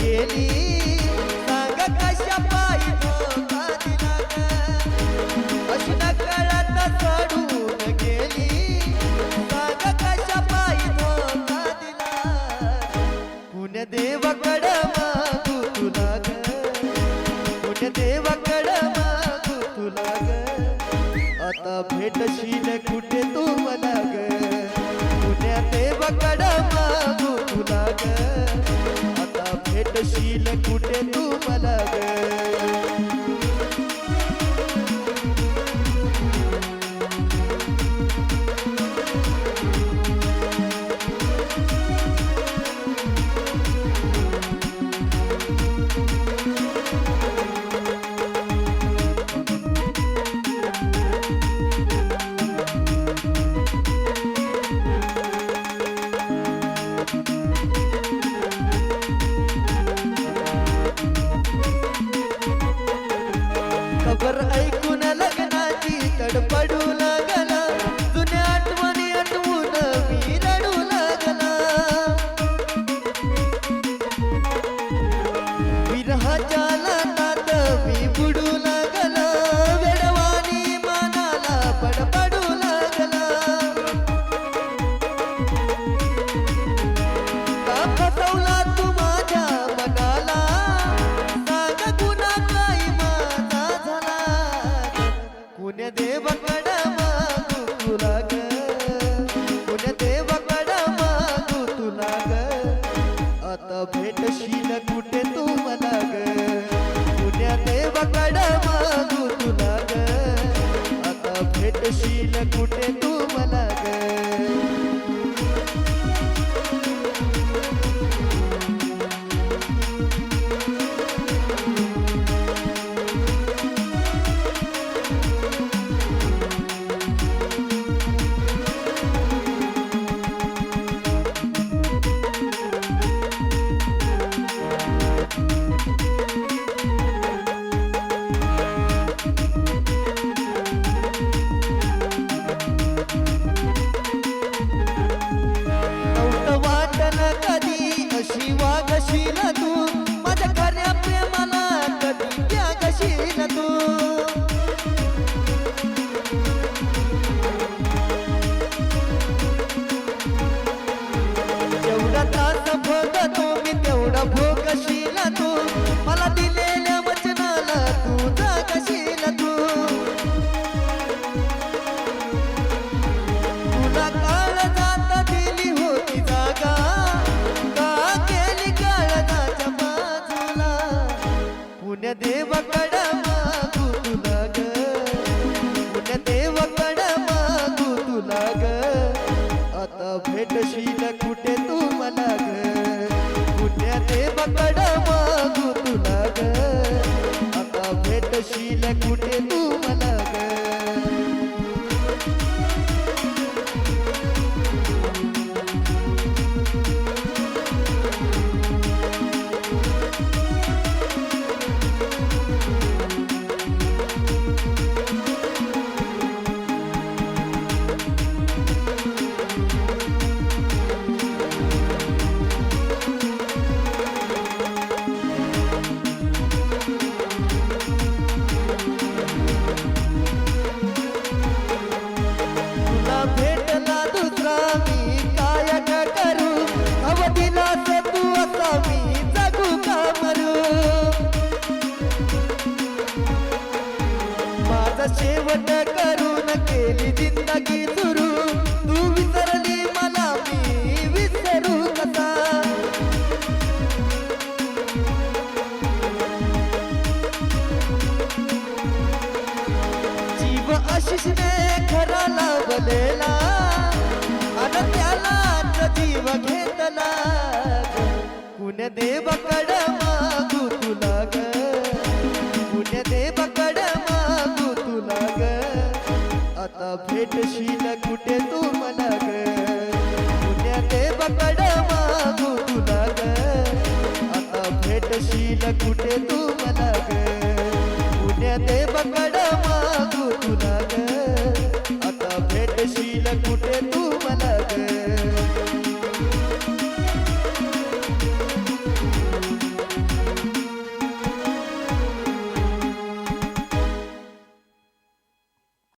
गेली. सांग कशा पायी धोका दिला सोडून गेली. सांग कशा पायी दिला पुण्य देवाकड मागू तुला ग. पुण्य देवाकड मागू तुला ग. आता भेटशील कुठे तू मला ग? पुण्या देवाकड मागू ग आता भेटशील कुठे तू मला ग कुण्या देवाकड আসিলা তুমি देवकड मागू तुला ग पुण्य देवाकड मागू तुला ग आता भेटशील कुठे तू मला ग? पुण्य देवाकड मागू तुला ग आता भेटशील कुठे तू माझा शेवट करून केली जिंदगी सुरू. तू विसरली मला मी विसरू कसा? जीव आशिषने खरा लावलेला आणि त्याला जीव घेतला. कुण देवाकड मागू भेटशील कुठे तू मला गुन्ह्याने पुण्य मागू तुला ग आता भेटशील कुठे तू मला गुन्ह्याने पुण्य